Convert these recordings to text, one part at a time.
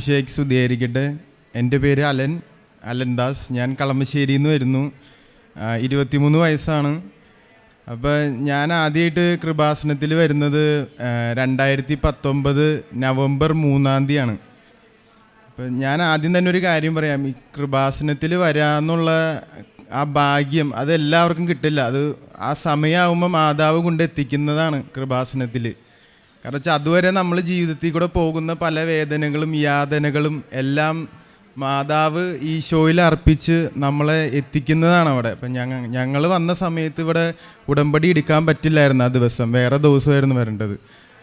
ഷേഖ് സുധിയായിരിക്കട്ടെ എന്റെ പേര് Allen. Allen Das ഞാൻ കളമശ്ശേരിയിൽ നിന്ന് വരുന്നു. ഇരുപത്തിമൂന്ന് വയസ്സാണ്. അപ്പോൾ ഞാൻ ആദ്യമായിട്ട് കൃപാസനത്തിൽ വരുന്നത് രണ്ടായിരത്തി പത്തൊമ്പത് നവംബർ മൂന്നാം തീയതിയാണ്. അപ്പം ഞാൻ ആദ്യം തന്നെ ഒരു കാര്യം പറയാം. ഈ കൃപാസനത്തിൽ വരാമെന്നുള്ള ആ ഭാഗ്യം അതെല്ലാവർക്കും കിട്ടില്ല. അത് ആ സമയമാകുമ്പോൾ മാതാവ് കൊണ്ട് എത്തിക്കുന്നതാണ് കൃപാസനത്തിൽ. കാരണം വെച്ചാൽ അതുവരെ നമ്മൾ ജീവിതത്തിൽ കൂടെ പോകുന്ന പല വേദനകളും യാതനകളും എല്ലാം മാതാവ് ഷോയിൽ അർപ്പിച്ച് നമ്മളെ എത്തിക്കുന്നതാണ് അവിടെ. അപ്പം ഞങ്ങൾ ഞങ്ങൾ വന്ന സമയത്ത് ഇവിടെ ഉടമ്പടി എടുക്കാൻ പറ്റില്ലായിരുന്നു ആ ദിവസം. വേറെ ദിവസമായിരുന്നു വരേണ്ടത്.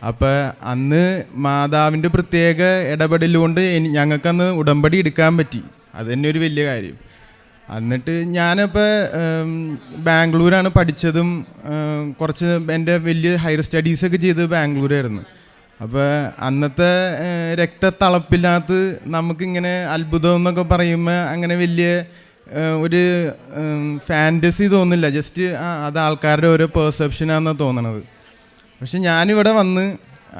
അപ്പോൾ അന്ന് മാതാവിന്റെ പ്രത്യേക ഇടപെടലുകൊണ്ട് ഞങ്ങൾക്കന്ന് ഉടമ്പടി എടുക്കാൻ പറ്റി. അത് ഒരു വലിയ കാര്യം. എന്നിട്ട് ഞാനിപ്പോൾ ബാംഗ്ലൂരാണ് പഠിച്ചതും കുറച്ച് എന്റെ വലിയ ഹയർ സ്റ്റഡീസൊക്കെ ചെയ്തത് ബാംഗ്ലൂരായിരുന്നു. അപ്പോൾ അന്നത്തെ രക്തത്തളപ്പില്ലാത്ത നമുക്കിങ്ങനെ അത്ഭുതം എന്നൊക്കെ പറയുമ്പോൾ അങ്ങനെ വലിയ ഒരു ഫാന്റസി തോന്നില്ല. ജസ്റ്റ് അത് ആൾക്കാരുടെ ഓരോ പെർസെപ്ഷനാണെന്നാണ് തോന്നണത്. പക്ഷെ ഞാനിവിടെ വന്ന്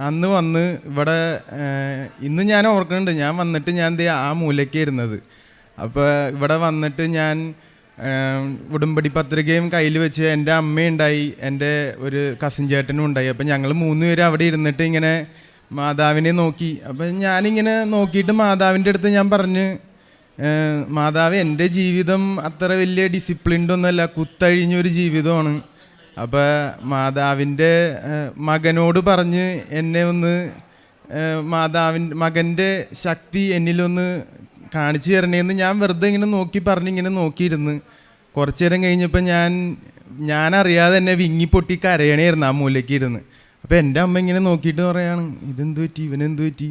അന്ന് വന്ന് ഇവിടെ ഇന്ന് ഞാൻ ഓർക്കുന്നുണ്ട്. ഞാൻ വന്നിട്ട് ഞാൻ ആ മൂലയ്ക്ക് ഇരുന്നത്. അപ്പോൾ ഇവിടെ വന്നിട്ട് ഞാൻ ഉടുമ്പടി പത്രികയും കയ്യിൽ വെച്ച് എന്റെ അമ്മയുണ്ടായി എന്റെ ഒരു കസിൻ ചേട്ടനും ഉണ്ടായി. അപ്പം ഞങ്ങൾ മൂന്ന് പേര് അവിടെ ഇരുന്നിട്ട് ഇങ്ങനെ മാതാവിനെ നോക്കി. അപ്പം ഞാനിങ്ങനെ നോക്കിയിട്ട് മാതാവിന്റെ അടുത്ത് ഞാൻ പറഞ്ഞ് മാതാവ് എന്റെ ജീവിതം അത്ര വലിയ ഡിസിപ്ലിൻഡ് ഒന്നുമല്ല കുത്തഴിഞ്ഞൊരു ജീവിതമാണ്. അപ്പോൾ മാതാവിന്റെ മകനോട് പറഞ്ഞ് എന്നെ ഒന്ന് മാതാവിന്റെ മകന്റെ ശക്തി എന്നിലൊന്ന് കാണിച്ചു തരണേന്ന് ഞാൻ വെറുതെ ഇങ്ങനെ നോക്കി പറഞ്ഞ് ഇങ്ങനെ നോക്കിയിരുന്ന്. കുറച്ചു നേരം കഴിഞ്ഞപ്പോൾ ഞാൻ ഞാൻ അറിയാതെ തന്നെ വിങ്ങി പൊട്ടി കരയണേയിരുന്നു ആ മൂലയ്ക്ക് ഇരുന്ന് അപ്പോൾ എന്റെ അമ്മ ഇങ്ങനെ നോക്കിയിട്ട് പറയാണ് ഇതെന്ത് പറ്റി? ഇവനെന്ത് പറ്റി?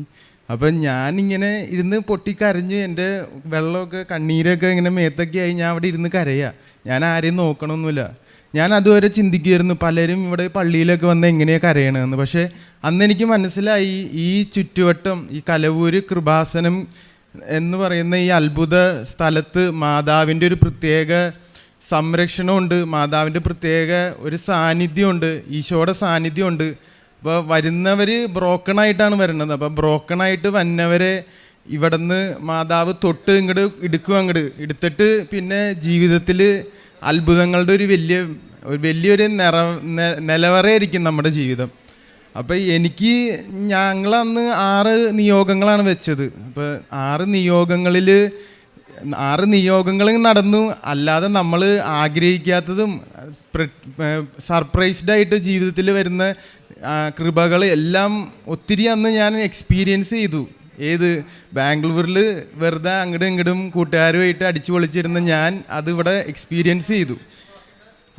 അപ്പം ഞാനിങ്ങനെ ഇരുന്ന് പൊട്ടി കരഞ്ഞ് എന്റെ വെള്ളമൊക്കെ കണ്ണീരൊക്കെ ഇങ്ങനെ മേത്തൊക്കെ ആയി ഞാൻ അവിടെ ഇരുന്ന് കരയുക ഞാൻ ആരെയും നോക്കണമൊന്നുമില്ല ഞാൻ അതുവരെ ചിന്തിക്കുമായിരുന്നു പലരും ഇവിടെ പള്ളിയിലൊക്കെ വന്ന് എങ്ങനെയാണ് കരയണമെന്ന് പക്ഷേ അന്ന് എനിക്ക് മനസ്സിലായി ഈ ചുറ്റുവട്ടം ഈ കലവൂര് കൃപാസനം എന്ന് പറയുന്ന ഈ അത്ഭുത സ്ഥലത്ത് മാതാവിന്റെ ഒരു പ്രത്യേക സംരക്ഷണമുണ്ട് മാതാവിന്റെ പ്രത്യേക ഒരു സാന്നിധ്യമുണ്ട് ഈശോയുടെ സാന്നിധ്യമുണ്ട്. അപ്പോൾ വരുന്നവർ ബ്രോക്കണായിട്ടാണ് വരുന്നത് അപ്പോൾ ബ്രോക്കണായിട്ട് വന്നവരെ ഇവിടുന്ന് മാതാവ് തൊട്ട് ഇങ്ങോട്ട് എടുക്കും അങ്ങോട്ട് എടുത്തിട്ട് പിന്നെ ജീവിതത്തിൽ അത്ഭുതങ്ങളുടെ ഒരു വലിയ വലിയൊരു നിറ നിലവറയായിരിക്കും നമ്മുടെ ജീവിതം. അപ്പോൾ എനിക്ക് ഞങ്ങളന്ന് ആറ് നിയോഗങ്ങളാണ് വെച്ചത്. അപ്പോൾ ആറ് നിയോഗങ്ങളിൽ ആറ് നിയോഗങ്ങൾ നടന്നു. അല്ലാതെ നമ്മൾ ആഗ്രഹിക്കാത്തതും സർപ്രൈസ്ഡ് ആയിട്ട് ജീവിതത്തിൽ വരുന്ന കൃപകൾ എല്ലാം ഒത്തിരി അന്ന് ഞാൻ എക്സ്പീരിയൻസ് ചെയ്തു. ഏത് ബാംഗ്ലൂരിൽ വെറുതെ അങ്ങോട്ടും ഇങ്ങോട്ടും കൂട്ടുകാരുമായിട്ട് അടിച്ചു പൊളിച്ചിരുന്ന ഞാൻ അതിവിടെ എക്സ്പീരിയൻസ് ചെയ്തു.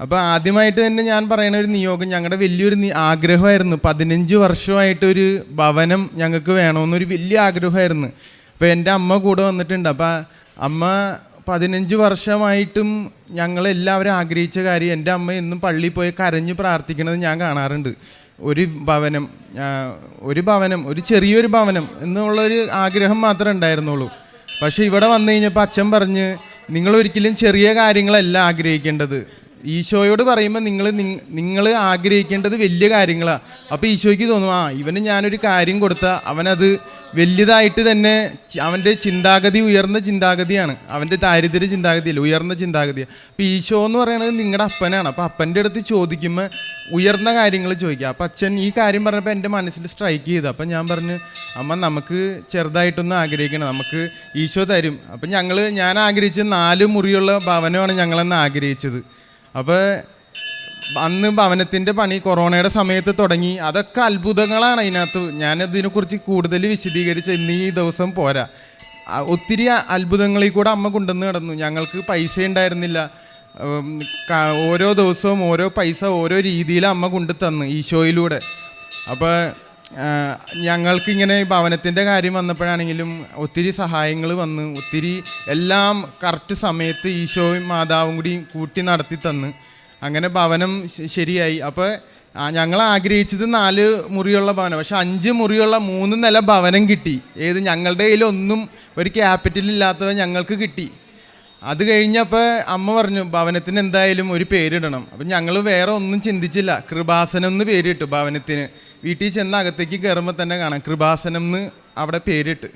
അപ്പോൾ ആദ്യമായിട്ട് തന്നെ ഞാൻ പറയുന്ന ഒരു നിയോഗം ഞങ്ങളുടെ വലിയൊരു ആഗ്രഹമായിരുന്നു. പതിനഞ്ച് വർഷമായിട്ട് ഒരു ഭവനം ഞങ്ങൾക്ക് വേണമെന്നൊരു വലിയ ആഗ്രഹമായിരുന്നു. അപ്പോൾ എന്റെ അമ്മ കൂടെ വന്നിട്ടുണ്ട്. അപ്പോൾ അമ്മ പതിനഞ്ച് വർഷമായിട്ടും ഞങ്ങളെല്ലാവരും ആഗ്രഹിച്ച കാര്യം എന്റെ അമ്മ എന്നും പള്ളിയിൽ പോയി കരഞ്ഞ് പ്രാർത്ഥിക്കുന്നത് ഞാൻ കാണാറുണ്ട്. ഒരു ഭവനം ഒരു ഭവനം ഒരു ചെറിയൊരു ഭവനം എന്നുള്ളൊരു ആഗ്രഹം മാത്രമേ ഉണ്ടായിരുന്നുള്ളൂ. പക്ഷേ ഇവിടെ വന്നു കഴിഞ്ഞപ്പോൾ അച്ഛൻ പറഞ്ഞ് നിങ്ങൾ ഒരിക്കലും ചെറിയ കാര്യങ്ങളല്ല ആഗ്രഹിക്കേണ്ടത്. ഈശോയോട് പറയുമ്പോൾ നിങ്ങൾ നിങ്ങൾ ആഗ്രഹിക്കേണ്ടത് വലിയ കാര്യങ്ങളാണ് അപ്പോൾ ഈശോയ്ക്ക് തോന്നും ആ ഇവന് ഞാനൊരു കാര്യം കൊടുത്താൽ അവനത് വലിയതായിട്ട് തന്നെ അവന്റെ ചിന്താഗതി ഉയർന്ന ചിന്താഗതിയാണ്. അവന്റെ ദാരിദ്ര്യ ചിന്താഗതിയല്ല ഉയർന്ന ചിന്താഗതിയാണ് അപ്പോൾ ഈശോ എന്ന് പറയുന്നത് നിങ്ങളുടെ അപ്പനാണ്. അപ്പോൾ അപ്പന്റെ അടുത്ത് ചോദിക്കുമ്പോൾ ഉയർന്ന കാര്യങ്ങൾ ചോദിക്കുക. അപ്പം അച്ഛൻ ഈ കാര്യം പറഞ്ഞപ്പോൾ എന്റെ മനസ്സിൽ സ്ട്രൈക്ക് ചെയ്തു. അപ്പം ഞാൻ പറഞ്ഞു അമ്മ നമുക്ക് ചെറുതായിട്ടൊന്നും ആഗ്രഹിക്കണം. നമുക്ക് ഈശോ തരും. അപ്പം ഞങ്ങൾ ഞാൻ ആഗ്രഹിച്ച നാല് മുറിയുള്ള ഭവനമാണ് ഞങ്ങളെന്ന് ആഗ്രഹിച്ചത്. അപ്പോൾ അന്ന് ഭവനത്തിന്റെ പണി കൊറോണയുടെ സമയത്ത് തുടങ്ങി. അതൊക്കെ അത്ഭുതങ്ങളാണ് അതിനകത്ത്. ഞാനതിനെക്കുറിച്ച് കൂടുതൽ വിശദീകരിച്ച് ഇന്ന് ഈ ദിവസം പോരാ. ഒത്തിരി അത്ഭുതങ്ങളിൽ കൂടെ അമ്മ കൊണ്ടുവന്ന് കിടന്നു ഞങ്ങൾക്ക് പൈസ ഉണ്ടായിരുന്നില്ല. ഓരോ ദിവസവും ഓരോ പൈസ ഓരോ രീതിയിൽ അമ്മ കൊണ്ടു തന്നു ഈശോയിലൂടെ. അപ്പോൾ ഞങ്ങൾക്കിങ്ങനെ ഭവനത്തിന്റെ കാര്യം വന്നപ്പോഴാണെങ്കിലും ഒത്തിരി സഹായങ്ങൾ വന്ന് ഒത്തിരി എല്ലാം കറക്റ്റ് സമയത്ത് ഈശോയും മാതാവും കൂടി കൂട്ടി നടത്തി തന്ന്. അങ്ങനെ ഭവനം ശരിയായി. അപ്പോൾ ഞങ്ങൾ ആഗ്രഹിച്ചത് നാല് മുറിയുള്ള ഭവനം. പക്ഷെ അഞ്ച് മുറിയുള്ള മൂന്ന് നില ഭവനം കിട്ടി. ഏത് ഞങ്ങളുടെ കയ്യിലൊന്നും ഒരു ക്യാപിറ്റൽ ഇല്ലാത്തവ ഞങ്ങൾക്ക് കിട്ടി. അത് കഴിഞ്ഞപ്പോൾ അമ്മ പറഞ്ഞു ഭവനത്തിന് എന്തായാലും ഒരു പേരിടണം. അപ്പം ഞങ്ങൾ വേറെ ഒന്നും ചിന്തിച്ചില്ല. കൃപാസനം എന്ന് പേരിട്ടു ഭവനത്തിന്. വീട്ടിൽ ചെന്ന് അകത്തേക്ക് കയറുമ്പോൾ തന്നെ കാണാം. കൃപാസനം എന്ന് അവിടെ പേരിട്ട്.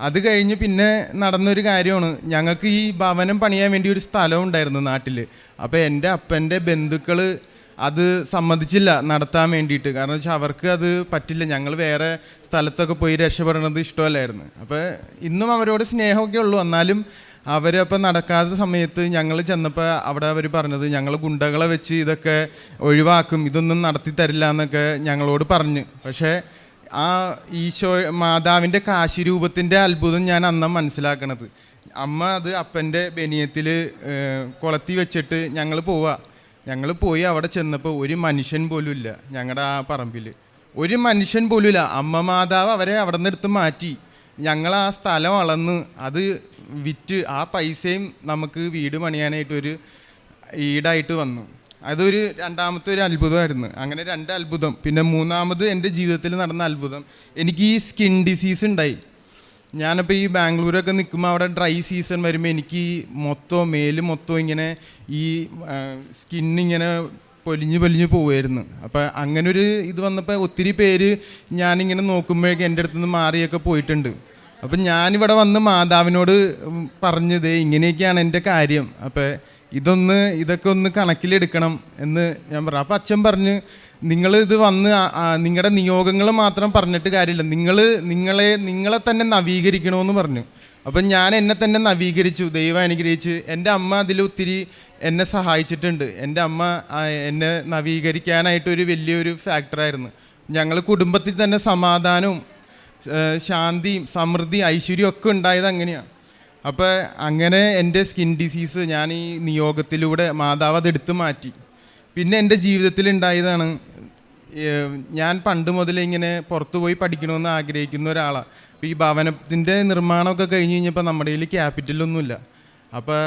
അത് കഴിഞ്ഞ് പിന്നെ നടന്നൊരു കാര്യമാണ്. ഞങ്ങൾക്ക് ഈ ഭവനം പണിയാൻ വേണ്ടി ഒരു സ്ഥലം ഉണ്ടായിരുന്നു നാട്ടിൽ അപ്പോൾ എന്റെ അപ്പന്റെ ബന്ധുക്കൾ അത് സമ്മതിച്ചില്ല നടത്താൻ വേണ്ടിയിട്ട്. കാരണം വെച്ചാൽ അവർക്ക് അത് പറ്റില്ല. ഞങ്ങൾ വേറെ സ്ഥലത്തൊക്കെ പോയി രക്ഷപ്പെടണത് ഇഷ്ടമല്ലായിരുന്നു. അപ്പോൾ ഇന്നും അവരോട് സ്നേഹമൊക്കെ ഉള്ളൂ. എന്നാലും അവരപ്പോൾ നടക്കാത്ത സമയത്ത് ഞങ്ങൾ ചെന്നപ്പോൾ അവിടെ അവർ പറഞ്ഞത് ഞങ്ങൾ ഗുണ്ടകളെ വെച്ച് ഇതൊക്കെ ഒഴിവാക്കും ഇതൊന്നും നടത്തി തരില്ല എന്നൊക്കെ ഞങ്ങളോട് പറഞ്ഞു. പക്ഷേ ആ ഈശോ മാതാവിന്റെ കാശി രൂപത്തിന്റെ അത്ഭുതം ഞാൻ അന്ന് മനസ്സിലാക്കണത്. അമ്മ അത് അപ്പന്റെ ബനിയത്തിൽ കൊളത്തി വെച്ചിട്ട് ഞങ്ങൾ പോവുക ഞങ്ങൾ പോയി അവിടെ ചെന്നപ്പോൾ ഒരു മനുഷ്യൻ പോലും ഇല്ല ഞങ്ങളുടെ ആ പറമ്പിൽ ഒരു മനുഷ്യൻ പോലും ഇല്ല. അമ്മ മാതാവ് അവരെ അവിടെ നിന്ന് എടുത്ത് മാറ്റി. ഞങ്ങൾ ആ സ്ഥലം അളന്ന് അത് വിറ്റ് ആ പൈസയും നമുക്ക് വീട് പണിയാനായിട്ട് ഒരു ഈടായിട്ട് വന്നു. അതൊരു രണ്ടാമത്തെ ഒരു അത്ഭുതമായിരുന്നു. അങ്ങനെ രണ്ട് അത്ഭുതം. പിന്നെ മൂന്നാമത് എന്റെ ജീവിതത്തിൽ നടന്ന അത്ഭുതം. എനിക്ക് ഈ സ്കിൻ ഡിസീസ് ഉണ്ടായി. ഞാനിപ്പോൾ ഈ ബാംഗ്ലൂരൊക്കെ നിൽക്കുമ്പോൾ അവിടെ ഡ്രൈ സീസൺ വരുമ്പോൾ എനിക്ക് മൊത്തം മേൽ മൊത്തം ഇങ്ങനെ ഈ സ്കിന്നിങ്ങനെ പൊലിഞ്ഞ് പൊലിഞ്ഞ് പോവുമായിരുന്നു അപ്പോൾ അങ്ങനൊരു ഇത് വന്നപ്പോൾ ഒത്തിരി പേര് ഞാനിങ്ങനെ നോക്കുമ്പോഴേക്കും എന്റെ അടുത്തുനിന്ന് മാറിയൊക്കെ പോയിട്ടുണ്ട്. അപ്പം ഞാനിവിടെ വന്ന് മാതാവിനോട് പറഞ്ഞത് ഇങ്ങനെയൊക്കെയാണ് എന്റെ കാര്യം. അപ്പോൾ ഇതൊന്ന് ഇതൊക്കെ ഒന്ന് കണക്കിലെടുക്കണം എന്ന് ഞാൻ പറഞ്ഞു. അപ്പം അച്ഛൻ പറഞ്ഞു നിങ്ങൾ ഇത് വന്ന് നിങ്ങളുടെ നിയോഗങ്ങൾ മാത്രം പറഞ്ഞിട്ട് കാര്യമില്ല. നിങ്ങൾ നിങ്ങളെ നിങ്ങളെ തന്നെ നവീകരിക്കണമെന്ന് പറഞ്ഞു. അപ്പം ഞാൻ എന്നെ തന്നെ നവീകരിച്ചു ദൈവം അനുഗ്രഹിച്ച്. എന്റെ അമ്മ അതിൽ ഒത്തിരി എന്നെ സഹായിച്ചിട്ടുണ്ട്. എന്റെ അമ്മ എന്നെ നവീകരിക്കാനായിട്ട് ഒരു വലിയൊരു ഫാക്ടറായിരുന്നു ഞങ്ങൾ കുടുംബത്തിൽ തന്നെ സമാധാനവും ശാന്തിയും സമൃദ്ധി ഐശ്വര്യവും ഒക്കെ ഉണ്ടായത് അങ്ങനെയാണ് അപ്പോൾ അങ്ങനെ എന്റെ സ്കിൻ ഡിസീസ് ഞാൻ ഈ നിയോഗത്തിലൂടെ മാതാവ് അതെടുത്ത് മാറ്റി. പിന്നെ എന്റെ ജീവിതത്തിൽ ഉണ്ടായതാണ് ഞാൻ പണ്ട് മുതലേ ഇങ്ങനെ പുറത്തു പോയി പഠിക്കണമെന്ന് ആഗ്രഹിക്കുന്ന ഒരാളാണ് അപ്പോൾ ഈ ഭവനത്തിന്റെ നിർമ്മാണമൊക്കെ കഴിഞ്ഞ് കഴിഞ്ഞപ്പോൾ നമ്മുടെ കയ്യിൽ ക്യാപിറ്റലൊന്നുമില്ല അപ്പോൾ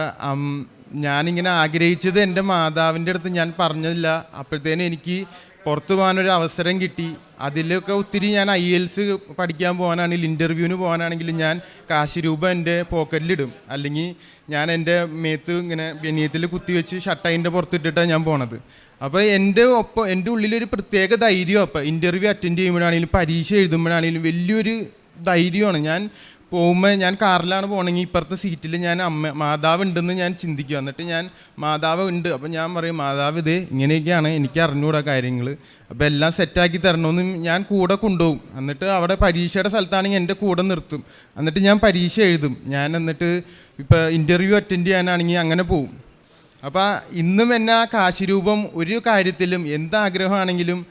ഞാനിങ്ങനെ ആഗ്രഹിച്ചത് എന്റെ മാതാവിന്റെ അടുത്ത് ഞാൻ പറഞ്ഞില്ല അപ്പോഴത്തേനും എനിക്ക് പുറത്തു പോകാനൊരു അവസരം കിട്ടി. അതിലൊക്കെ ഒത്തിരി ഞാൻ ഐ എൽസ് പഠിക്കാൻ പോകാനാണെങ്കിലും ഇന്റർവ്യൂവിന് പോകാനാണെങ്കിലും ഞാൻ കാശ് രൂപ എന്റെ പോക്കറ്റിലിടും അല്ലെങ്കിൽ ഞാൻ എന്റെ മേത്ത് ഇങ്ങനെ ബനിയത്തിൽ കുത്തിവെച്ച് ഷട്ടൈന്റെ പുറത്തിട്ടിട്ടാണ് ഞാൻ പോണത്. അപ്പോൾ എന്റെ ഒപ്പം എന്റെ ഉള്ളിലൊരു പ്രത്യേക ധൈര്യം അപ്പം ഇന്റർവ്യൂ അറ്റൻഡ് ചെയ്യുമ്പോഴാണെങ്കിലും പരീക്ഷ എഴുതുമ്പോഴാണെങ്കിലും വലിയൊരു ധൈര്യമാണ്. ഞാൻ പോകുമ്പോൾ ഞാൻ കാറിലാണ് പോകണമെങ്കിൽ ഇപ്പുറത്തെ സീറ്റിൽ ഞാൻ അമ്മ മാതാവ് ഉണ്ടെന്ന് ഞാൻ ചിന്തിക്കുക എന്നിട്ട് ഞാൻ മാതാവ് ഉണ്ട്. അപ്പം ഞാൻ പറയും മാതാവ് ഇത് ഇങ്ങനെയൊക്കെയാണ്. എനിക്ക് അറിഞ്ഞുകൂടാ കാര്യങ്ങൾ അപ്പോൾ എല്ലാം സെറ്റാക്കി തരണമെന്ന് ഞാൻ കൂടെ കൊണ്ടുപോകും. എന്നിട്ട് അവിടെ പരീക്ഷയുടെ സ്ഥലത്താണെങ്കിൽ എന്റെ കൂടെ നിർത്തും. എന്നിട്ട് ഞാൻ പരീക്ഷ എഴുതും. ഞാൻ എന്നിട്ട് ഇപ്പോൾ ഇന്റർവ്യൂ അറ്റൻഡ് ചെയ്യാനാണെങ്കിൽ അങ്ങനെ പോവും. അപ്പോൾ ഇന്നും എന്നെ ആ കാശിരൂപം ഒരു കാര്യത്തിലും എന്താഗ്രഹമാണെങ്കിലും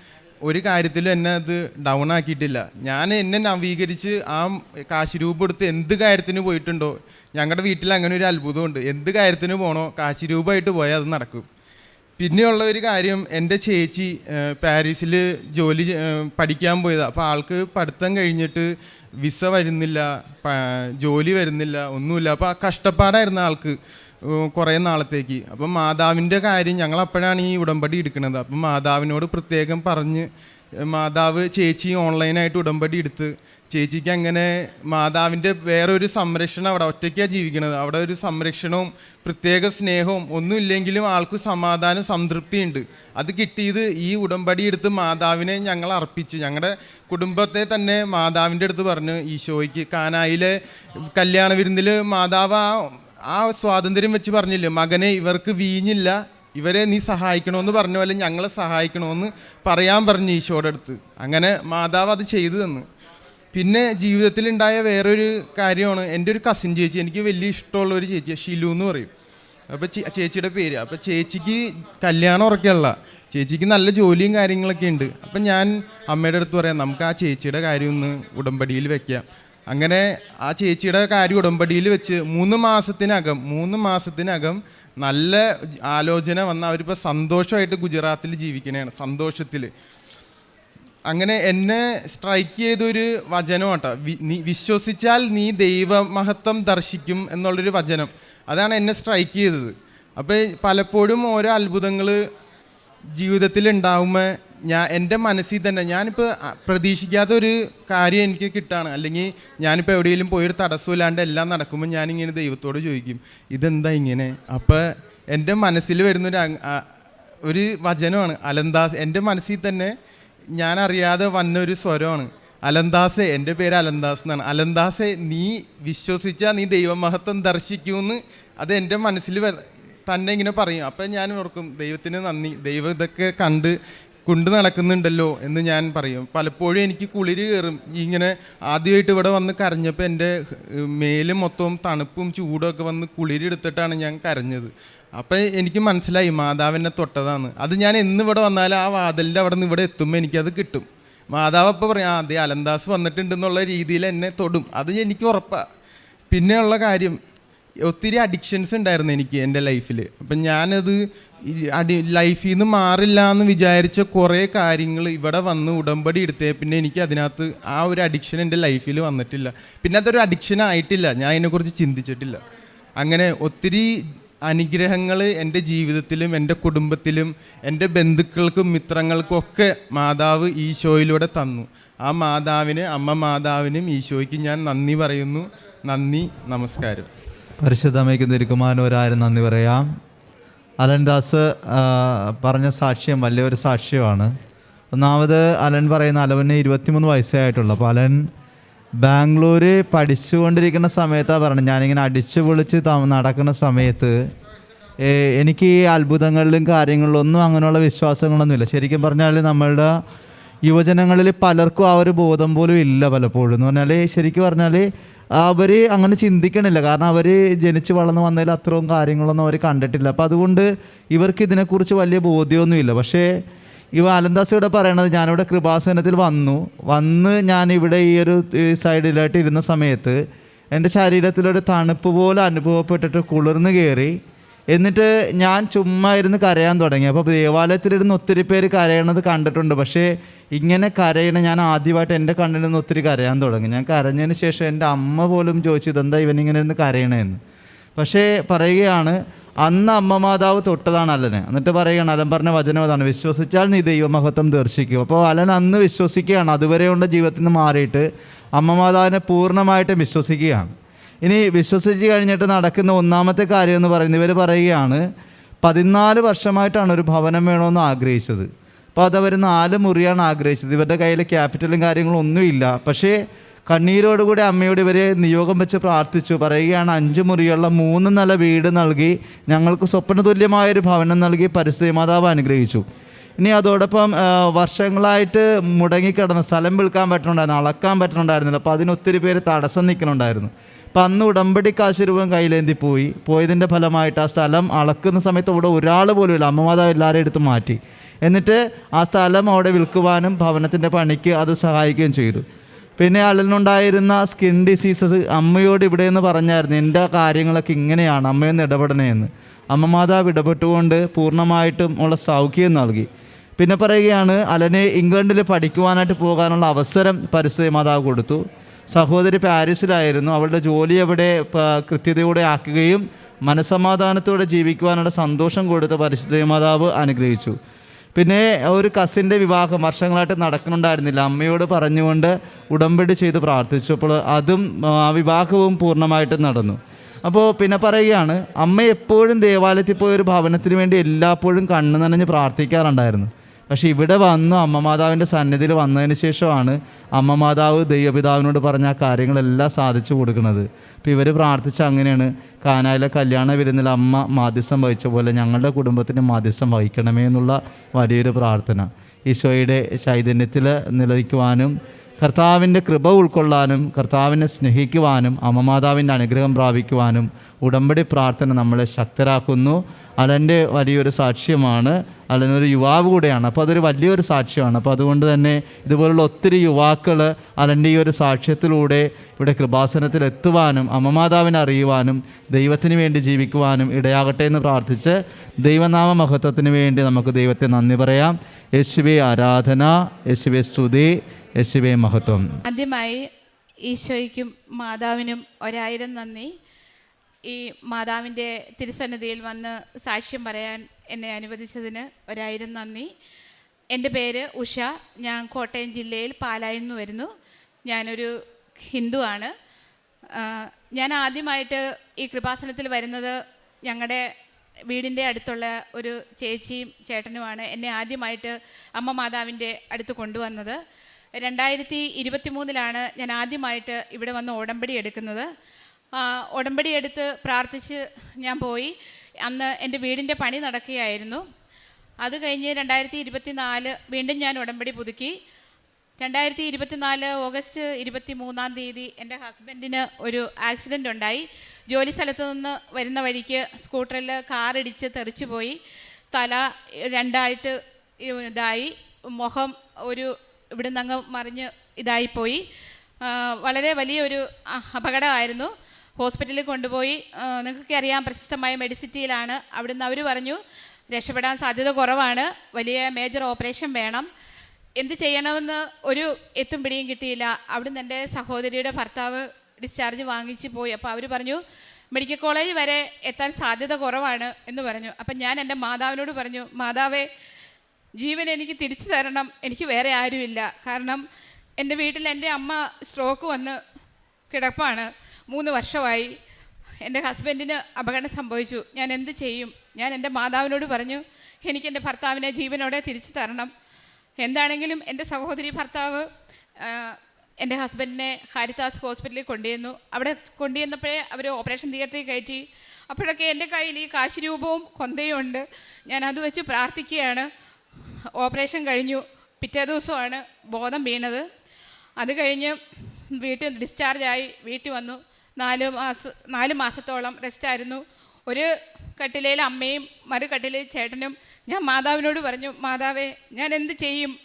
ഒരു കാര്യത്തിലും എന്നെ അത് ഡൗൺ ആക്കിയിട്ടില്ല. ഞാൻ എന്നെ നവീകരിച്ച് ആ കാശ് രൂപ എടുത്ത് എന്ത് കാര്യത്തിന് പോയിട്ടുണ്ടോ ഞങ്ങളുടെ വീട്ടിൽ അങ്ങനെ ഒരു അത്ഭുതമുണ്ട്. എന്ത് കാര്യത്തിന് പോകണോ കാശിരൂപമായിട്ട് പോയാൽ അത് നടക്കും. പിന്നെയുള്ള ഒരു കാര്യം എന്റെ ചേച്ചി പാരീസിൽ ജോലി പഠിക്കാൻ പോയതാണ് അപ്പോൾ ആൾക്ക് പഠിത്തം കഴിഞ്ഞിട്ട് വിസ വരുന്നില്ല ജോലി വരുന്നില്ല ഒന്നുമില്ല. അപ്പോൾ ആ കഷ്ടപ്പാടായിരുന്നു ആൾക്ക്. കുറേ നാളത്തേക്ക്. അപ്പം മാതാവിന്റെ കാര്യം ഞങ്ങൾ അപ്പോഴാണ് ഈ ഉടമ്പടി എടുക്കുന്നത്. അപ്പം മാതാവിനോട് പ്രത്യേകം പറഞ്ഞ് മാതാവ് ചേച്ചി ഓൺലൈനായിട്ട് ഉടമ്പടി എടുത്ത് ചേച്ചിക്ക് അങ്ങനെ മാതാവിന്റെ വേറൊരു സംരക്ഷണം അവിടെ ഒറ്റയ്ക്കാണ് ജീവിക്കുന്നത്. അവിടെ ഒരു സംരക്ഷണവും പ്രത്യേക സ്നേഹവും ഒന്നും ഇല്ലെങ്കിലും ആൾക്ക് സമാധാനം സംതൃപ്തിയുണ്ട്. അത് കിട്ടിയത് ഈ ഉടമ്പടി എടുത്ത് മാതാവിനെ ഞങ്ങൾ അർപ്പിച്ച്. ഞങ്ങളുടെ കുടുംബത്തെ തന്നെ മാതാവിന്റെ അടുത്ത് പറഞ്ഞു ഈശോയ്ക്ക് കാനായിലെ കല്യാണ വിരുന്നിൽ മാതാവ് ആ സ്വാതന്ത്ര്യം വെച്ച് പറഞ്ഞില്ലേ മകനെ ഇവർക്ക് വീഞ്ഞില്ല ഇവരെ നീ സഹായിക്കണമെന്ന് പറഞ്ഞ പോലെ ഞങ്ങളെ സഹായിക്കണമെന്ന് പറയാൻ പറഞ്ഞു ഈശോയുടെ അടുത്ത്. അങ്ങനെ മാതാവ് അത് ചെയ്തു തന്നു. പിന്നെ ജീവിതത്തിലുണ്ടായ വേറൊരു കാര്യമാണ് എന്റെ ഒരു കസിൻ ചേച്ചി എനിക്ക് വലിയ ഇഷ്ടമുള്ള ഒരു ചേച്ചി ഷിലു എന്ന് പറയും. അപ്പോൾ ചേച്ചിയുടെ പേര് അപ്പോൾ ചേച്ചിക്ക് കല്യാണം ഉറക്കല്ല ചേച്ചിക്ക് നല്ല ജോലിയും കാര്യങ്ങളൊക്കെ ഉണ്ട്. അപ്പം ഞാൻ അമ്മയുടെ അടുത്ത് പറയാം നമുക്ക് ആ ചേച്ചിയുടെ കാര്യം ഒന്ന് ഉടമ്പടിയിൽ വെക്കാം. അങ്ങനെ ആ ചേച്ചിയുടെ കാര്യം ഉടമ്പടിയിൽ വെച്ച് മൂന്ന് മാസത്തിനകം മൂന്ന് മാസത്തിനകം നല്ല ആലോചന വന്ന അവരിപ്പോൾ സന്തോഷമായിട്ട് ഗുജറാത്തിൽ ജീവിക്കണേണ് സന്തോഷത്തിൽ അങ്ങനെ എന്നെ സ്ട്രൈക്ക് ചെയ്തൊരു വചനം കേട്ടോ നീ വിശ്വസിച്ചാൽ നീ ദൈവമഹത്വം ദർശിക്കും എന്നുള്ളൊരു വചനം. അതാണ് എന്നെ സ്ട്രൈക്ക് ചെയ്തത്. അപ്പോൾ പലപ്പോഴും ഓരോ അത്ഭുതങ്ങൾ ജീവിതത്തിൽ ഉണ്ടാകുമ്പോൾ ഞാൻ എന്റെ മനസ്സിൽ തന്നെ ഞാനിപ്പോൾ പ്രതീക്ഷിക്കാത്ത ഒരു കാര്യം എനിക്ക് കിട്ടുകയാണ് അല്ലെങ്കിൽ ഞാനിപ്പോൾ എവിടെയെങ്കിലും പോയൊരു തടസ്സമില്ലാണ്ട് എല്ലാം നടക്കുമ്പോൾ ഞാനിങ്ങനെ ദൈവത്തോട് ചോദിക്കും ഇതെന്താ ഇങ്ങനെ? അപ്പോൾ എന്റെ മനസ്സിൽ വരുന്നൊരു ഒരു വചനമാണ് അലന്താസ് എന്റെ മനസ്സിൽ തന്നെ ഞാൻ അറിയാതെ വന്ന ഒരു സ്വരമാണ് അലന്താസെ എന്റെ പേര് അലന്താസ് എന്നാണ്. അലന്താസെ നീ വിശ്വസിച്ചാൽ നീ ദൈവമഹത്വം ദർശിക്കുമെന്ന് അത് എന്റെ മനസ്സിൽ തന്നെ ഇങ്ങനെ പറയും. അപ്പം ഞാൻ ഓർക്കും ദൈവത്തിന് നന്ദി ദൈവം ഇതൊക്കെ കണ്ട് കൊണ്ട് നടക്കുന്നുണ്ടല്ലോ എന്ന് ഞാൻ പറയും. പലപ്പോഴും എനിക്ക് കുളിര് കയറും ഇങ്ങനെ ആദ്യമായിട്ട് ഇവിടെ വന്ന് കരഞ്ഞപ്പോൾ എന്റെ മേലും മൊത്തവും തണുപ്പും ചൂടും ഒക്കെ വന്ന് കുളിരെടുത്തിട്ടാണ് ഞാൻ കരഞ്ഞത്. അപ്പം എനിക്ക് മനസ്സിലായി മാതാവിനെ തൊട്ടതാണ്. അത് ഞാൻ എന്ന് ഇവിടെ വന്നാലും ആ വാതിലിന്റെ അവിടെ നിന്ന് ഇവിടെ എത്തുമ്പോൾ എനിക്കത് കിട്ടും. മാതാവ് അപ്പോൾ പറയും അതെ അലന്താസ് വന്നിട്ടുണ്ടെന്നുള്ള രീതിയിൽ എന്നെ തൊടും. അത് എനിക്ക് ഉറപ്പാണ് പിന്നെയുള്ള കാര്യം ഒത്തിരി അഡിക്ഷൻസ് ഉണ്ടായിരുന്നു എനിക്ക് എന്റെ ലൈഫിൽ അപ്പം ഞാനത് അടി ലൈഫിൽ നിന്ന് മാറില്ല എന്ന് വിചാരിച്ച കുറേ കാര്യങ്ങൾ ഇവിടെ വന്ന് ഉടമ്പടി എടുത്തേ പിന്നെ എനിക്ക് അതിനകത്ത് ആ ഒരു അഡിക്ഷൻ എന്റെ ലൈഫിൽ വന്നിട്ടില്ല. പിന്നെ അതൊരു അഡിക്ഷൻ ആയിട്ടില്ല. ഞാൻ അതിനെക്കുറിച്ച് ചിന്തിച്ചിട്ടില്ല. അങ്ങനെ ഒത്തിരി അനുഗ്രഹങ്ങൾ എന്റെ ജീവിതത്തിലും എന്റെ കുടുംബത്തിലും എന്റെ ബന്ധുക്കൾക്കും മിത്രങ്ങൾക്കും ഒക്കെ മാതാവ് ഈശോയിലൂടെ തന്നു. ആ മാതാവിന് അമ്മ മാതാവിനും ഈശോയ്ക്ക് ഞാൻ നന്ദി പറയുന്നു. നന്ദി നമസ്കാരം. പരിശുദ്ധമ്മയ്ക്ക് തിരുക്കുമാരനൊരായിരം നന്ദി പറയാം. അലൻദാസ് ദാസ് പറഞ്ഞ സാക്ഷ്യം വലിയൊരു സാക്ഷ്യമാണ്. ഒന്നാമത് അലൻ പറയുന്ന അലവന് ഇരുപത്തിമൂന്ന് വയസ്സേ അപ്പോൾ അലൻ ബാംഗ്ലൂർ പഠിച്ചുകൊണ്ടിരിക്കുന്ന സമയത്താണ് പറഞ്ഞത്. ഞാനിങ്ങനെ അടിച്ചു പൊളിച്ച് നടക്കുന്ന സമയത്ത് എനിക്ക് ഈ അത്ഭുതങ്ങളിലും കാര്യങ്ങളിലും ഒന്നും അങ്ങനെയുള്ള വിശ്വാസങ്ങളൊന്നുമില്ല. ശരിക്കും പറഞ്ഞാൽ നമ്മളുടെ യുവജനങ്ങളിൽ പലർക്കും ആ ഒരു ബോധം പോലും ഇല്ല പലപ്പോഴും എന്ന് പറഞ്ഞാൽ ശരിക്കും പറഞ്ഞാൽ അവർ അങ്ങനെ ചിന്തിക്കണില്ല. കാരണം അവർ ജനിച്ച് വളർന്ന് വന്നതിൽ അത്രയും കാര്യങ്ങളൊന്നും അവർ കണ്ടിട്ടില്ല. അപ്പം അതുകൊണ്ട് ഇവർക്ക് ഇതിനെക്കുറിച്ച് വലിയ ബോധ്യമൊന്നുമില്ല. പക്ഷേ ഇവ അലന്താസ് ഇവിടെ പറയണത് ഞാനിവിടെ കൃപാസനത്തിൽ വന്നു. വന്ന് ഇവിടെ ഈ ഒരു സൈഡിലായിട്ട് ഇരുന്ന സമയത്ത് എന്റെ ശരീരത്തിലൊരു തണുപ്പ് പോലെ അനുഭവപ്പെട്ടിട്ട് കുളിർന്ന് കയറി. എന്നിട്ട് ഞാൻ ചുമ്മാ ഇരുന്ന് കരയാൻ തുടങ്ങി. അപ്പോൾ ദേവാലയത്തിലിരുന്ന് ഒത്തിരി പേര് കരയണത് കണ്ടിട്ടുണ്ട്. പക്ഷേ ഇങ്ങനെ കരയണ ഞാൻ ആദ്യമായിട്ട് എന്റെ കണ്ണിൽ നിന്ന് ഒത്തിരി കരയാൻ തുടങ്ങി. ഞാൻ കരഞ്ഞതിന് ശേഷം എന്റെ അമ്മ പോലും ചോദിച്ചു ഇതെന്താ ഇവനിങ്ങനെ ഇരുന്ന് കരയണേന്ന് പക്ഷേ പറയുകയാണ് അന്ന് അമ്മ മാതാവ് തൊട്ടതാണ് അലനെ. എന്നിട്ട് പറയുകയാണ് അലൻ പറഞ്ഞ വചനം അതാണ്. വിശ്വസിച്ചാൽ നീ ദൈവമഹത്വം ദർശിക്കും. അപ്പോൾ അലൻ അന്ന് വിശ്വസിക്കുകയാണ്. അതുവരെയുള്ള ജീവിതത്തിൽ നിന്ന് മാറിയിട്ട് അമ്മ മാതാവിനെ പൂർണമായിട്ടും വിശ്വസിക്കുകയാണ്. ഇനി വിശ്വസിച്ച് കഴിഞ്ഞിട്ട് നടക്കുന്ന ഒന്നാമത്തെ കാര്യം എന്ന് പറയുന്നത് ഇവർ പറയുകയാണ് പതിനാല് വർഷമായിട്ടാണ് ഒരു ഭവനം വേണമെന്ന് ആഗ്രഹിച്ചത്. അപ്പോൾ അതവർ നാല് മുറിയാണ് ആഗ്രഹിച്ചത്. ഇവരുടെ കയ്യിൽ ക്യാപിറ്റലും കാര്യങ്ങളും ഒന്നുമില്ല പക്ഷേ കണ്ണീരോടുകൂടി അമ്മയോട് ഇവരെ നിയോഗം വെച്ച് പ്രാർത്ഥിച്ചു പറയുകയാണ് അഞ്ച് മുറിയുള്ള മൂന്ന് നില വീട് നൽകി ഞങ്ങൾക്ക് സ്വപ്ന തുല്യമായൊരു ഭവനം നൽകി പരിസ്ഥിതി മാതാവ് അനുഗ്രഹിച്ചു. ഇനി അതോടൊപ്പം വർഷങ്ങളായിട്ട് മുടങ്ങിക്കിടന്ന സ്ഥലം വിൽക്കാൻ പറ്റുന്നുണ്ടായിരുന്നു അളക്കാൻ പറ്റുന്നുണ്ടായിരുന്നില്ല. അപ്പോൾ അതിനൊത്തിരി പേര് തടസ്സം നിൽക്കുന്നുണ്ടായിരുന്നു. അപ്പം അന്ന് ഉടമ്പടി കാശുരൂപം കയ്യിലേന്തി പോയി. പോയതിന്റെ ഫലമായിട്ട് ആ സ്ഥലം അളക്കുന്ന സമയത്ത് അവിടെ ഒരാൾ പോലും ഇല്ല. അമ്മമാതാവ് എല്ലാവരും എടുത്ത് മാറ്റി. എന്നിട്ട് ആ സ്ഥലം അവിടെ വിൽക്കുവാനും ഭവനത്തിന്റെ പണിക്ക് അത് സഹായിക്കുകയും ചെയ്തു. പിന്നെ അളിനുണ്ടായിരുന്ന സ്കിൻ ഡിസീസസ് അമ്മയോട് ഇവിടെ നിന്ന് പറഞ്ഞായിരുന്നു എന്റെ കാര്യങ്ങളൊക്കെ ഇങ്ങനെയാണ് അമ്മയൊന്ന് ഇടപെടണേന്ന് അമ്മ മാതാവ് ഇടപെട്ടുകൊണ്ട് പൂർണമായിട്ടും ഉള്ള സൗഖ്യം നൽകി. പിന്നെ പറയുകയാണ് അലനെ ഇംഗ്ലണ്ടിൽ പഠിക്കുവാനായിട്ട് പോകാനുള്ള അവസരം പരിസ്ഥിതി മാതാവ് കൊടുത്തു. സഹോദരി പാരീസിലായിരുന്നു. അവളുടെ ജോലി അവിടെ കൃത്യതയോടെ ആക്കുകയും മനസമാധാനത്തോടെ ജീവിക്കുവാനുള്ള സന്തോഷം കൊടുത്ത് പരിസ്ഥിതി മാതാവ് അനുഗ്രഹിച്ചു. പിന്നെ ഒരു കസിന്റെ വിവാഹം വർഷങ്ങളായിട്ട് നടക്കുന്നുണ്ടായിരുന്നില്ല. അമ്മയോട് പറഞ്ഞുകൊണ്ട് ഉടമ്പടി ചെയ്ത് പ്രാർത്ഥിച്ചു. അപ്പോൾ അതും ആ വിവാഹവും പൂർണമായിട്ടും നടന്നു. അപ്പോൾ പിന്നെ പറയുകയാണ് അമ്മ എപ്പോഴും ദേവാലയത്തിൽ പോയ ഒരു ഭവനത്തിന് വേണ്ടി എല്ലാപ്പോഴും കണ്ണു നനഞ്ഞ് പ്രാർത്ഥിക്കാറുണ്ടായിരുന്നു. പക്ഷേ ഇവിടെ വന്നു അമ്മ മാതാവിന്റെ സന്നിധിയിൽ വന്നതിന് ശേഷമാണ് അമ്മ മാതാവ് ദൈവപിതാവിനോട് പറഞ്ഞ ആ കാര്യങ്ങളെല്ലാം സാധിച്ചു കൊടുക്കുന്നത്. അപ്പോൾ ഇവർ പ്രാർത്ഥിച്ച അങ്ങനെയാണ്. കാനായിലെ കല്യാണ വിരുന്നിൽ അമ്മ മാധ്യസ്ഥം വഹിച്ച പോലെ ഞങ്ങളുടെ കുടുംബത്തിന് മാധ്യസ്ഥം വഹിക്കണമേ എന്നുള്ള വലിയൊരു പ്രാർത്ഥന. ഈശോയുടെ ചൈതന്യത്തിൽ നിലനിൽക്കുവാനും കർത്താവിന്റെ കൃപ ഉൾക്കൊള്ളാനും കർത്താവിനെ സ്നേഹിക്കുവാനും അമ്മമാതാവിന്റെ അനുഗ്രഹം പ്രാപിക്കുവാനും ഉടമ്പടി പ്രാർത്ഥന നമ്മളെ ശക്തരാക്കുന്നു. അലന്റെ വലിയൊരു സാക്ഷ്യമാണ് അലനൊരു യുവാവ് കൂടെയാണ്. അപ്പോൾ അതൊരു വലിയൊരു സാക്ഷ്യമാണ്. അപ്പോൾ അതുകൊണ്ട് തന്നെ ഇതുപോലുള്ള ഒത്തിരി യുവാക്കൾ അലന്റെ ഈ ഒരു സാക്ഷ്യത്തിലൂടെ ഇവിടെ കൃപാസനത്തിൽ എത്തുവാനും അമ്മമാതാവിനെ അറിയുവാനും ദൈവത്തിന് വേണ്ടി ജീവിക്കുവാനും ഇടയാകട്ടെ എന്ന് പ്രാർത്ഥിച്ച് ദൈവനാമ മഹത്വത്തിന് വേണ്ടി നമുക്ക് ദൈവത്തെ നന്ദി പറയാം. യേശുവെ ആരാധന യേശുവെ സ്തുതി യേശുവെ മഹത്വം. ആദ്യമായി ഈശോയ്ക്കും മാതാവിനും ഒരായിരം നന്ദി. ഈ മാതാവിന്റെ തിരുസന്നിധിയിൽ വന്ന് സാക്ഷ്യം പറയാൻ എന്നെ അനുവദിച്ചതിന് ഒരായിരം നന്ദി. എന്റെ പേര് ഉഷ. ഞാൻ കോട്ടയം ജില്ലയിൽ പാലായിൽ നിന്ന് വരുന്നു. ഞാനൊരു ഹിന്ദുവാണ്. ഞാൻ ആദ്യമായിട്ട് ഈ കൃപാസനത്തിൽ വരുന്നത് ഞങ്ങളുടെ വീടിന്റെ അടുത്തുള്ള ഒരു ചേച്ചിയും ചേട്ടനുമാണ്. എന്നെ ആദ്യമായിട്ട് അമ്മ മാതാവിന്റെ അടുത്ത് കൊണ്ടുവന്നത്. രണ്ടായിരത്തി ഇരുപത്തി മൂന്നിലാണ് ഞാൻ ആദ്യമായിട്ട് ഇവിടെ വന്ന് ഉടമ്പടി എടുക്കുന്നത്. ഉടമ്പടി എടുത്ത് പ്രാർത്ഥിച്ച് ഞാൻ പോയി. അന്ന് എന്റെ വീടിന്റെ പണി നടക്കുകയായിരുന്നു. അത് കഴിഞ്ഞ് രണ്ടായിരത്തി ഇരുപത്തി നാല് വീണ്ടും ഞാൻ ഉടമ്പടി പുതുക്കി. രണ്ടായിരത്തി ഇരുപത്തിനാല് ഓഗസ്റ്റ് ഇരുപത്തി മൂന്നാം തീയതി എന്റെ ഹസ്ബൻഡിന് ഒരു ആക്സിഡന്റ് ഉണ്ടായി. ജോലി സ്ഥലത്ത് നിന്ന് വരുന്ന വഴിക്ക് സ്കൂട്ടറിൽ കാറിടിച്ച് തെറിച്ചു പോയി തല രണ്ടായിട്ട് ഇതായി. മുഖം ഒരു ഇവിടുന്ന് അങ്ങ് മറിഞ്ഞ് ഇതായിപ്പോയി. വളരെ വലിയൊരു അപകടമായിരുന്നു. ഹോസ്പിറ്റലിൽ കൊണ്ടുപോയി. നിങ്ങൾക്ക് അറിയാം പ്രശസ്തമായ മെഡിസിറ്റിയിലാണ്. അവിടുന്ന് അവർ പറഞ്ഞു രക്ഷപ്പെടാൻ സാധ്യത കുറവാണ്. വലിയ മേജർ ഓപ്പറേഷൻ വേണം. എന്ത് ചെയ്യണമെന്ന് ഒരു എത്തും പിടിയും കിട്ടിയില്ല. അവിടുന്ന് എന്റെ സഹോദരിയുടെ ഭർത്താവ് ഡിസ്ചാർജ് വാങ്ങിച്ച് പോയി. അപ്പോൾ അവർ പറഞ്ഞു മെഡിക്കൽ കോളേജ് വരെ എത്താൻ സാധ്യത കുറവാണ് എന്ന് പറഞ്ഞു. അപ്പം ഞാൻ എന്റെ മാതാവിനോട് പറഞ്ഞു മാതാവേ ജീവൻ എനിക്ക് തിരിച്ചു തരണം എനിക്ക് വേറെ ആരുമില്ല. കാരണം എന്റെ വീട്ടിൽ എന്റെ അമ്മ സ്ട്രോക്ക് വന്ന് കിടപ്പാണ്. മൂന്ന് വർഷമായി എന്റെ ഹസ്ബൻഡിന് അപകടം സംഭവിച്ചു. ഞാൻ എന്ത് ചെയ്യും? ഞാൻ എന്റെ മാതാവിനോട് പറഞ്ഞു എനിക്ക് എന്റെ ഭർത്താവിനെ ജീവനോടെ തിരിച്ചു തരണം. എന്താണെങ്കിലും എന്റെ സഹോദരി ഭർത്താവ് എന്റെ ഹസ്ബൻഡിനെ ഹാരിത്താസ് ഹോസ്പിറ്റലിൽ കൊണ്ടുവന്നു. അവിടെ കൊണ്ടുവന്നപ്പോഴേ അവർ ഓപ്പറേഷൻ തിയേറ്ററിൽ കയറ്റി. അപ്പോഴൊക്കെ എന്റെ കയ്യിൽ ഈ കാശ് രൂപവും കൊന്തയും ഉണ്ട് ഞാൻ അത് വെച്ച് പ്രാർത്ഥിക്കുകയാണ്. ഓപ്പറേഷൻ കഴിഞ്ഞു. പിറ്റേ ദിവസമാണ് ബോധം വീണത്. അത് കഴിഞ്ഞ് വീട്ടിൽ ഡിസ്ചാർജായി വീട്ടിൽ വന്നു. നാല് മാസം നാല് മാസത്തോളം റെസ്റ്റായിരുന്നു ഒരു കട്ടിലയിൽ അമ്മയും മറു കട്ടിലയിൽ ചേട്ടനും ഞാൻ മാതാവിനോട് പറഞ്ഞു മാതാവേ ഞാൻ എന്ത് ചെയ്യും?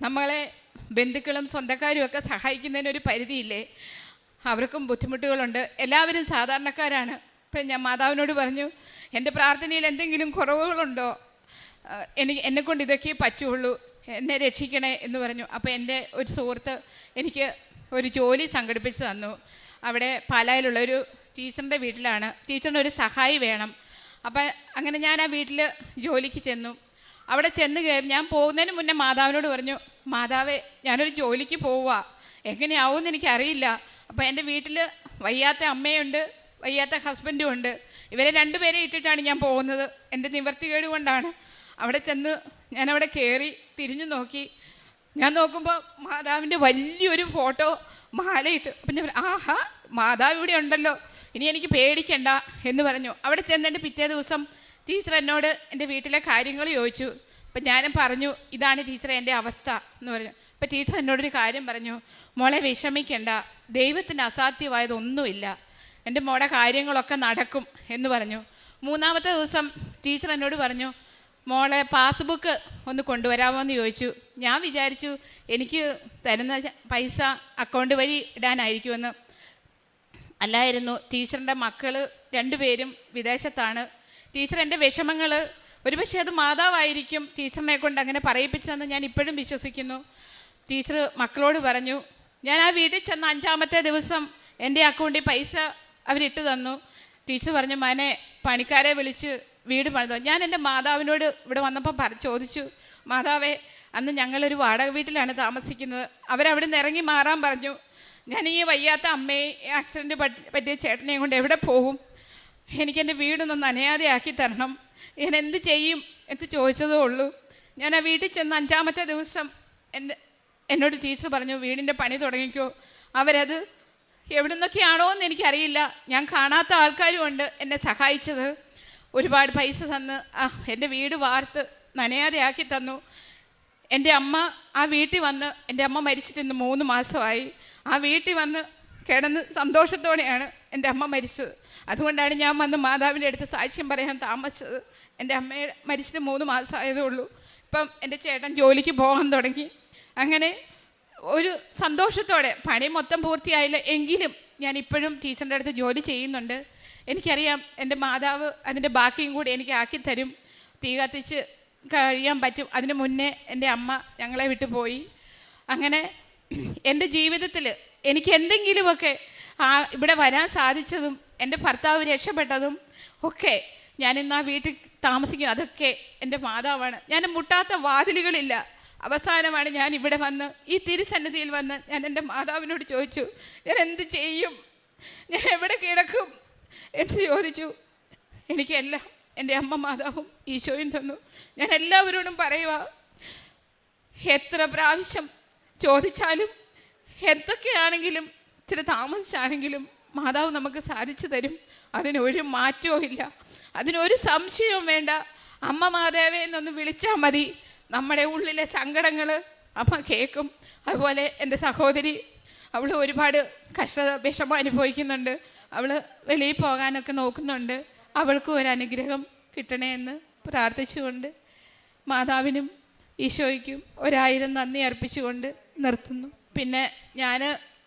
നമ്മളെ ബന്ധുക്കളും സ്വന്തക്കാരും ഒക്കെ സഹായിക്കുന്നതിന് ഒരു പരിധിയില്ലേ? അവർക്കും ബുദ്ധിമുട്ടുകളുണ്ട്. എല്ലാവരും സാധാരണക്കാരാണ്. ഇപ്പം ഞാൻ മാതാവിനോട് പറഞ്ഞു എന്റെ പ്രാർത്ഥനയിൽ എന്തെങ്കിലും കുറവുകളുണ്ടോ? എനിക്ക് എന്നെക്കൊണ്ട് ഇതൊക്കെ പറ്റുള്ളൂ. എന്നെ രക്ഷിക്കണേ എന്ന് പറഞ്ഞു. അപ്പോൾ എന്റെ ഒരു സുഹൃത്ത് എനിക്ക് ഒരു ജോലി സംഘടിപ്പിച്ച് തന്നു. അവിടെ പാലായിലുള്ള ഒരു ടീച്ചറിന്റെ വീട്ടിലാണ്. ടീച്ചറിന് ഒരു സഹായി വേണം. അപ്പം അങ്ങനെ ഞാൻ ആ വീട്ടിൽ ജോലിക്ക് ചെന്നു. അവിടെ ചെന്ന് കയറി ഞാൻ പോകുന്നതിന് മുന്നേ മാതാവിനോട് പറഞ്ഞു മാതാവേ ഞാനൊരു ജോലിക്ക് പോവുക എങ്ങനെയാവുമെന്ന് എനിക്കറിയില്ല. അപ്പോൾ എന്റെ വീട്ടിൽ വയ്യാത്ത അമ്മയുണ്ട് വയ്യാത്ത ഹസ്ബൻഡും ഉണ്ട്. ഇവരെ രണ്ടുപേരെ ഇട്ടിട്ടാണ് ഞാൻ പോകുന്നത്. എന്റെ നിവർത്തികേട് കൊണ്ടാണ്. അവിടെ ചെന്ന് അവിടെ കയറി തിരിഞ്ഞു നോക്കി. ഞാൻ നോക്കുമ്പോൾ മാതാവിന്റെ വലിയൊരു ഫോട്ടോ മാലയിട്ട്. അപ്പം ഞാൻ ആഹാ മാതാവ് ഇവിടെ ഉണ്ടല്ലോ. ഇനി എനിക്ക് പേടിക്കണ്ട എന്ന് പറഞ്ഞു. അവിടെ ചെന്നിട്ട് പിറ്റേ ദിവസം ടീച്ചർ എന്നോട് എന്റെ വീട്ടിലെ കാര്യങ്ങൾ ചോദിച്ചു. അപ്പം ഞാനും പറഞ്ഞു ഇതാണ് ടീച്ചർ എന്റെ അവസ്ഥ എന്ന് പറഞ്ഞു. അപ്പം ടീച്ചർ എന്നോടൊരു കാര്യം പറഞ്ഞു മോളെ വിഷമിക്കണ്ട ദൈവത്തിന് അസാധ്യമായതൊന്നുമില്ല. എന്റെ മോടെ കാര്യങ്ങളൊക്കെ നടക്കും എന്ന് പറഞ്ഞു. മൂന്നാമത്തെ ദിവസം ടീച്ചർ എന്നോട് പറഞ്ഞു മോളെ പാസ്ബുക്ക് ഒന്ന് കൊണ്ടുവരാമോ എന്ന് ചോദിച്ചു. ഞാൻ വിചാരിച്ചു എനിക്ക് തരുന്ന പൈസ അക്കൗണ്ട് വഴി ഇടാനായിരിക്കുമെന്ന്. അല്ലായിരുന്നു ടീച്ചറിന്റെ മക്കൾ രണ്ടുപേരും വിദേശത്താണ്. ടീച്ചർ എന്റെ വിഷമങ്ങൾ ഒരുപക്ഷെ അത് മാതാവായിരിക്കും ടീച്ചറിനെ കൊണ്ട് അങ്ങനെ പറയിപ്പിച്ചതെന്ന് ഞാൻ ഇപ്പോഴും വിശ്വസിക്കുന്നു. ടീച്ചർ മക്കളോട് പറഞ്ഞു ഞാൻ ആ വീട്ടിൽ ചെന്ന അഞ്ചാമത്തെ ദിവസം എന്റെ അക്കൗണ്ടിൽ പൈസ അവരിട്ട് തന്നു. ടീച്ചർ പറഞ്ഞു മനെ പണിക്കാരെ വിളിച്ച് വീട് പണിതു. ഞാൻ എന്റെ മാതാവിനോട് ഇവിടെ വന്നപ്പോൾ പറ ചോദിച്ചു മാതാവേ അന്ന് ഞങ്ങളൊരു വാടക വീട്ടിലാണ് താമസിക്കുന്നത്. അവരവിടെ നിന്ന് ഇറങ്ങി മാറാൻ പറഞ്ഞു. ഞാൻ ഈ വയ്യാത്ത അമ്മയെ ആക്സിഡന്റ് പറ്റിയ ചേട്ടനെയും കൊണ്ട് എവിടെ പോകും? എനിക്കെന്റെ വീടൊന്ന് നനയാതെയാക്കി തരണം. ഞാൻ എന്ത് ചെയ്യും? എന്ന് ചോദിച്ചതേ ഉള്ളൂ. ഞാൻ ആ വീട്ടിൽ ചെന്ന് അഞ്ചാമത്തെ ദിവസം എന്റെ എന്നോട് ടീച്ചർ പറഞ്ഞു വീടിന്റെ പണി തുടങ്ങിക്കോ. അവരത് എവിടെ നിന്നൊക്കെയാണോ എന്ന് എനിക്കറിയില്ല. ഞാൻ കാണാത്ത ആൾക്കാരുമുണ്ട് എന്നെ സഹായിച്ചത്. ഒരുപാട് പൈസ തന്ന് ആ എന്റെ വീട് വാർത്ത് നനയാതെ ആക്കി തന്നു. എന്റെ അമ്മ ആ വീട്ടിൽ വന്ന് എന്റെ അമ്മ മരിച്ചിട്ട് ഇന്ന് മൂന്ന് മാസമായി. ആ വീട്ടിൽ വന്ന് കിടന്ന് സന്തോഷത്തോടെയാണ് എന്റെ അമ്മ മരിച്ചത്. അതുകൊണ്ടാണ് ഞാൻ വന്ന് മാതാവിന്റെ അടുത്ത് സാക്ഷ്യം പറയാൻ താമസിച്ചത്. എന്റെ അമ്മയെ മരിച്ചിട്ട് മൂന്ന് മാസമായതേ ഉള്ളൂ. ഇപ്പം എന്റെ ചേട്ടൻ ജോലിക്ക് പോകാൻ തുടങ്ങി. അങ്ങനെ ഒരു സന്തോഷത്തോടെ പണി മൊത്തം പൂർത്തിയായില്ല എങ്കിലും ഞാൻ ഇപ്പോഴും ടീച്ചറിന്റെ അടുത്ത് ജോലി ചെയ്യുന്നുണ്ട്. എനിക്കറിയാം എന്റെ മാതാവ് അതിന്റെ ബാക്കിയും കൂടി എനിക്ക് ആക്കി തരും. തീ കത്തിച്ച് കഴിയാൻ പറ്റും. അതിന് മുന്നേ എന്റെ അമ്മ ഞങ്ങളെ വിട്ടു പോയി. അങ്ങനെ എന്റെ ജീവിതത്തിൽ എനിക്ക് എന്തെങ്കിലുമൊക്കെ ആ ഇവിടെ വരാൻ സാധിച്ചതും എന്റെ ഭർത്താവ് രക്ഷപ്പെട്ടതും ഒക്കെ ഞാനിന്ന് ആ വീട്ടിൽ താമസിക്കുന്നത് അതൊക്കെ എന്റെ മാതാവാണ്. ഞാൻ മുട്ടാത്ത വാതിലുകളില്ല. അവസാനമാണ് ഞാൻ ഇവിടെ വന്ന് ഈ തിരുസന്നിധിയിൽ വന്ന് ഞാൻ എന്റെ മാതാവിനോട് ചോദിച്ചു ഞാൻ എന്ത് ചെയ്യും? ഞാൻ എവിടെ കിടക്കും? എന്ന് ചോദിച്ചു. എനിക്കെല്ലാം എന്റെ അമ്മ മാതാവും ഈശോയും തന്നു. ഞാൻ എല്ലാവരോടും പറയുക എത്ര പ്രാവശ്യം ചോദിച്ചാലും എന്തൊക്കെയാണെങ്കിലും ഇച്ചിരി താമസിച്ചാണെങ്കിലും മാതാവ് നമുക്ക് സാധിച്ചു തരും. അതിനൊരു മാറ്റവും ഇല്ല. അതിനൊരു സംശയവും വേണ്ട. അമ്മ മാതാവേ എന്നൊന്ന് വിളിച്ചാൽ മതി. നമ്മുടെ ഉള്ളിലെ സങ്കടങ്ങൾ അമ്മ കേൾക്കും. അതുപോലെ എന്റെ സഹോദരി അവൾ ഒരുപാട് കഷ്ടത വിഷമം അനുഭവിക്കുന്നുണ്ട്. അവൾ വെളിയിൽ പോകാനൊക്കെ നോക്കുന്നുണ്ട്. അവൾക്കും ഒരു അനുഗ്രഹം കിട്ടണേ എന്ന് പ്രാർത്ഥിച്ചുകൊണ്ട് മാതാവിനും ഈശോയ്ക്കും ഒരായിരം നന്ദി അർപ്പിച്ചുകൊണ്ട് നിർത്തുന്നു. പിന്നെ ഞാൻ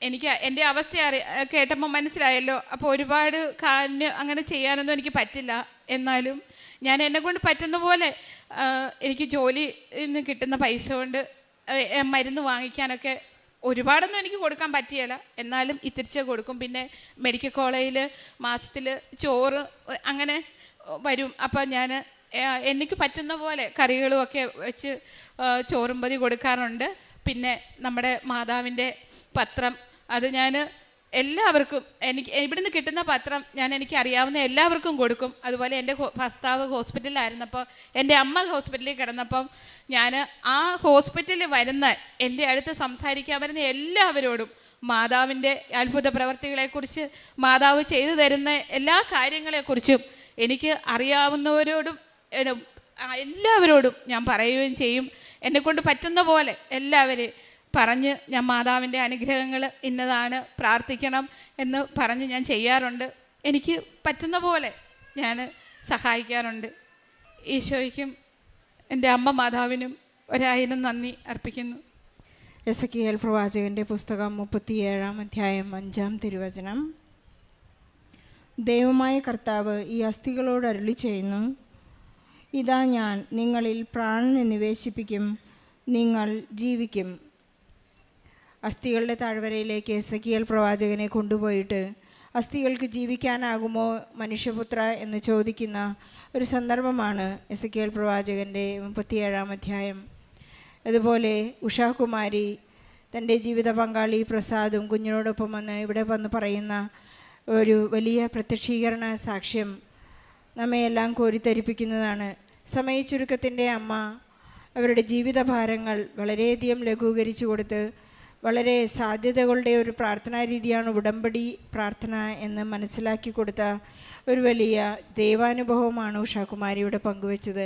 എനിക്ക് എന്റെ അവസ്ഥ അറി കേട്ടപ്പോൾ മനസ്സിലായല്ലോ. അപ്പോൾ ഒരുപാട് കാലിന് അങ്ങനെ ചെയ്യാനൊന്നും എനിക്ക് പറ്റില്ല. എന്നാലും ഞാൻ എന്നെ കൊണ്ട് പറ്റുന്ന പോലെ എനിക്ക് ജോലി നിന്ന് കിട്ടുന്ന പൈസ കൊണ്ട് മരുന്ന് വാങ്ങിക്കാനൊക്കെ ഒരുപാടൊന്നും എനിക്ക് കൊടുക്കാൻ പറ്റിയല്ല. എന്നാലും ഇത്തിരിച്ചേ കൊടുക്കും. പിന്നെ മെഡിക്കൽ കോളേജിൽ മാസത്തിൽ ചോറ് അങ്ങനെ വരും. അപ്പം ഞാൻ എനിക്ക് പറ്റുന്ന പോലെ കറികളും ഒക്കെ വെച്ച് ചോറും പൊതി കൊടുക്കാറുണ്ട്. പിന്നെ നമ്മുടെ മാതാവിന്റെ പത്രം അത് ഞാൻ എല്ലാവർക്കും എനിക്ക് ഇവിടുന്ന് കിട്ടുന്ന പത്രം ഞാൻ എനിക്ക് അറിയാവുന്ന എല്ലാവർക്കും കൊടുക്കും. അതുപോലെ എന്റെ ഭർത്താവ് ഹോസ്പിറ്റലിലായിരുന്നപ്പോൾ എന്റെ അമ്മ ഹോസ്പിറ്റലിൽ കിടന്നപ്പം ഞാൻ ആ ഹോസ്പിറ്റലിൽ വരുന്ന എന്റെ അടുത്ത് സംസാരിക്കാൻ വരുന്ന എല്ലാവരോടും മാതാവിന്റെ അത്ഭുത പ്രവർത്തികളെക്കുറിച്ച് മാതാവ് ചെയ്തു തരുന്ന എല്ലാ കാര്യങ്ങളെക്കുറിച്ചും എനിക്ക് അറിയാവുന്നവരോടും എല്ലാവരോടും ഞാൻ പറയുകയും ചെയ്യും. എന്നെക്കൊണ്ട് പറ്റുന്ന പോലെ എല്ലാവരെയും പറഞ്ഞ് ഞാൻ മാതാവിന്റെ അനുഗ്രഹങ്ങൾ ഇന്നതാണ് പ്രാർത്ഥിക്കണം എന്ന് പറഞ്ഞ് ഞാൻ ചെയ്യാറുണ്ട്. എനിക്ക് പറ്റുന്ന പോലെ ഞാൻ സഹായിക്കാറുണ്ട്. ഈശോയ്ക്കും എന്റെ അമ്മ മാതാവിനും ഒരായിരം നന്ദി അർപ്പിക്കുന്നു. എസ് കെ എൽ പ്രവാചകന്റെ പുസ്തകം മുപ്പത്തിയേഴാം അധ്യായം അഞ്ചാം തിരുവചനം. ദൈവമായ കർത്താവ് ഈ അസ്ഥികളോട് അരുളി ചെയ്യുന്നു. ഇതാ ഞാൻ നിങ്ങളിൽ പ്രാണനെ നിവേശിപ്പിക്കും നിങ്ങൾ ജീവിക്കും. അസ്ഥികളുടെ താഴ്വരയിലേക്ക് എസക്കിയൽ പ്രവാചകനെ കൊണ്ടുപോയിട്ട് അസ്ഥികൾക്ക് ജീവിക്കാനാകുമോ മനുഷ്യപുത്ര എന്ന് ചോദിക്കുന്ന ഒരു സന്ദർഭമാണ് എസക്കിയൽ പ്രവാചകന്റെ മുപ്പത്തിയേഴാം അധ്യായം. അതുപോലെ ഉഷാകുമാരി തന്റെ ജീവിത പങ്കാളി പ്രസാദും കുഞ്ഞിനോടൊപ്പം വന്ന് ഇവിടെ വന്ന് പറയുന്ന ഒരു വലിയ പ്രത്യക്ഷീകരണ സാക്ഷ്യം നമ്മയെല്ലാം കോരിത്തരിപ്പിക്കുന്നതാണ്. സമയച്ചുരുക്കത്തിന്റെ അമ്മ അവരുടെ ജീവിതഭാരങ്ങൾ വളരെയധികം ലഘൂകരിച്ചു കൊടുത്ത് വളരെ സാധ്യതകളുടെ ഒരു പ്രാർത്ഥനാ രീതിയാണ് ഉടമ്പടി പ്രാർത്ഥന എന്ന് മനസ്സിലാക്കി കൊടുത്ത ഒരു വലിയ ദൈവാനുഭവമാണ് ഉഷാകുമാരിയുടെ പങ്കുവച്ചത്.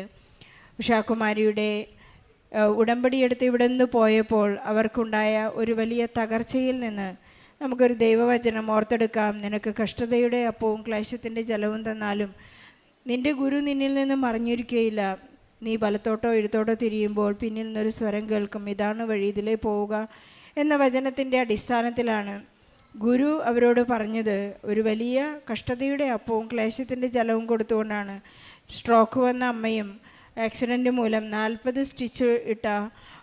ഉഷാകുമാരിയുടെ ഉടമ്പടിയെടുത്ത് ഇവിടെ നിന്ന് പോയപ്പോൾ അവർക്കുണ്ടായ ഒരു വലിയ തകർച്ചയിൽ നിന്ന് നമുക്കൊരു ദൈവവചനം ഓർത്തെടുക്കാം. നിനക്ക് കഷ്ടതയുടെ അപ്പവും ക്ലേശത്തിന്റെ ജലവും തന്നാലും നിന്റെ ഗുരു നിന്നിൽ നിന്ന് മറിഞ്ഞിരിക്കുകയില്ല നീ വലത്തോട്ടോ എഴുത്തോട്ടോ തിരിയുമ്പോൾ പിന്നിൽ നിന്നൊരു സ്വരം കേൾക്കും. ഇതാണ് വഴി ഇതിലേ പോവുക. എന്ന വചനത്തിന്റെ അടിസ്ഥാനത്തിലാണ് ഗുരു അവരോട് പറഞ്ഞത് ഒരു വലിയ കഷ്ടതയുടെ അപ്പവും ക്ലേശത്തിന്റെ ജലവും കൊടുത്തുകൊണ്ടാണ് സ്ട്രോക്ക് വന്ന അമ്മയും ആക്സിഡന്റ് മൂലം നാൽപ്പത് സ്റ്റിച്ച് ഇട്ട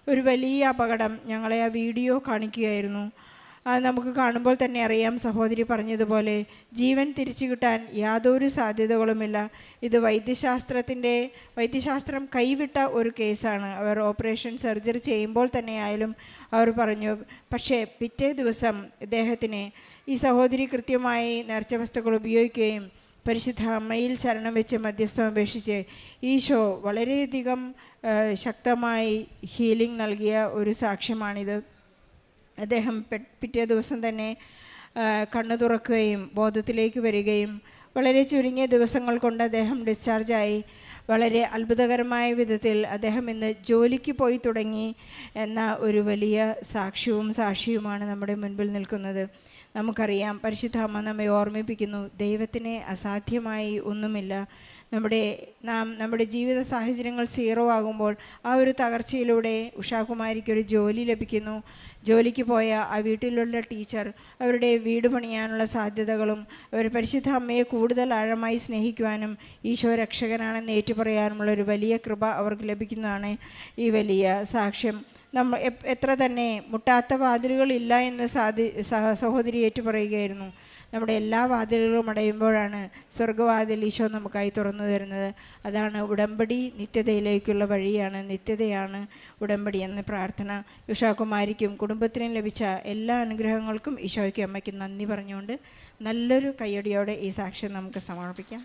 ഒരു വലിയ അപകടം ഞങ്ങളെ ആ വീഡിയോ കാണിക്കുകയായിരുന്നു. അത് നമുക്ക് കാണുമ്പോൾ തന്നെ അറിയാം. സഹോദരി പറഞ്ഞതുപോലെ ജീവൻ തിരിച്ചു കിട്ടാൻ യാതൊരു സാധ്യതകളുമില്ല. ഇത് വൈദ്യശാസ്ത്രത്തിന്റെ വൈദ്യശാസ്ത്രം കൈവിട്ട ഒരു കേസാണ്. അവർ ഓപ്പറേഷൻ സർജറി ചെയ്യുമ്പോൾ തന്നെ ആയാലും അവർ പറഞ്ഞു പക്ഷേ പിറ്റേ ദിവസം ഇദ്ദേഹത്തിന് ഈ സഹോദരി കൃത്യമായി നേർച്ച വസ്തുക്കൾ ഉപയോഗിക്കുകയും പരിശുദ്ധ അമ്മയിൽ ശരണം വെച്ച് മധ്യസ്ഥം അപേക്ഷിച്ച് ഈശോ വളരെയധികം ശക്തമായി ഹീലിംഗ് നൽകിയ ഒരു സാക്ഷ്യമാണിത്. അദ്ദേഹം പിറ്റേ ദിവസം തന്നെ കണ്ണു തുറക്കുകയും ബോധത്തിലേക്ക് വരികയും വളരെ ചുരുങ്ങിയ ദിവസങ്ങൾ കൊണ്ട് അദ്ദേഹം ഡിസ്ചാർജായി വളരെ അത്ഭുതകരമായ വിധത്തിൽ അദ്ദേഹം ഇന്ന് ജോലിക്ക് പോയി തുടങ്ങി എന്ന ഒരു വലിയ സാക്ഷ്യവും സാക്ഷിയുമാണ് നമ്മുടെ മുൻപിൽ നിൽക്കുന്നത്. നമുക്കറിയാം പരിശുദ്ധ അമ്മ നമ്മെ ഓർമ്മിപ്പിക്കുന്നു ദൈവത്തിന് അസാധ്യമായി ഒന്നുമില്ല. നമ്മുടെ നാം നമ്മുടെ ജീവിത സാഹചര്യങ്ങൾ സീറോ ആകുമ്പോൾ ആ ഒരു തകർച്ചയിലൂടെ ഉഷാകുമാരിക്ക് ഒരു ജോലി ലഭിക്കുന്നു. ജോലിക്ക് പോയ ആ വീട്ടിലുള്ള ടീച്ചർ അവരുടെ വീട് പണിയാനുള്ള സാധ്യതകളും അവർ പരിശുദ്ധ അമ്മയെ കൂടുതൽ ആഴമായി സ്നേഹിക്കുവാനും ഈശോ രക്ഷകനാണെന്ന് ഏറ്റുപറയാനുമുള്ള ഒരു വലിയ കൃപ അവർക്ക് ലഭിക്കുന്നതാണ് ഈ വലിയ സാക്ഷ്യം. നമ്മൾ എത്ര തന്നെ മുട്ടാത്ത വാതിലുകളില്ല എന്ന് സാധി സഹ- സഹോദരി ഏറ്റുപറയുകയായിരുന്നു. നമ്മുടെ എല്ലാ വാതിലുകളും അടയുമ്പോഴാണ് സ്വർഗവാതിൽ ഈശോ നമുക്കായി തുറന്നു തരുന്നത്. അതാണ് ഉടമ്പടി നിത്യതയിലേക്കുള്ള വഴിയാണ് നിത്യതയാണ് ഉടമ്പടി എന്ന പ്രാർത്ഥന. ഉഷാകുമാരിക്കും കുടുംബത്തിനും ലഭിച്ച എല്ലാ അനുഗ്രഹങ്ങൾക്കും ഈശോയ്ക്കും അമ്മയ്ക്കും നന്ദി പറഞ്ഞുകൊണ്ട് നല്ലൊരു കയ്യടിയോടെ ഈ സാക്ഷ്യം നമുക്ക് സമർപ്പിക്കാം.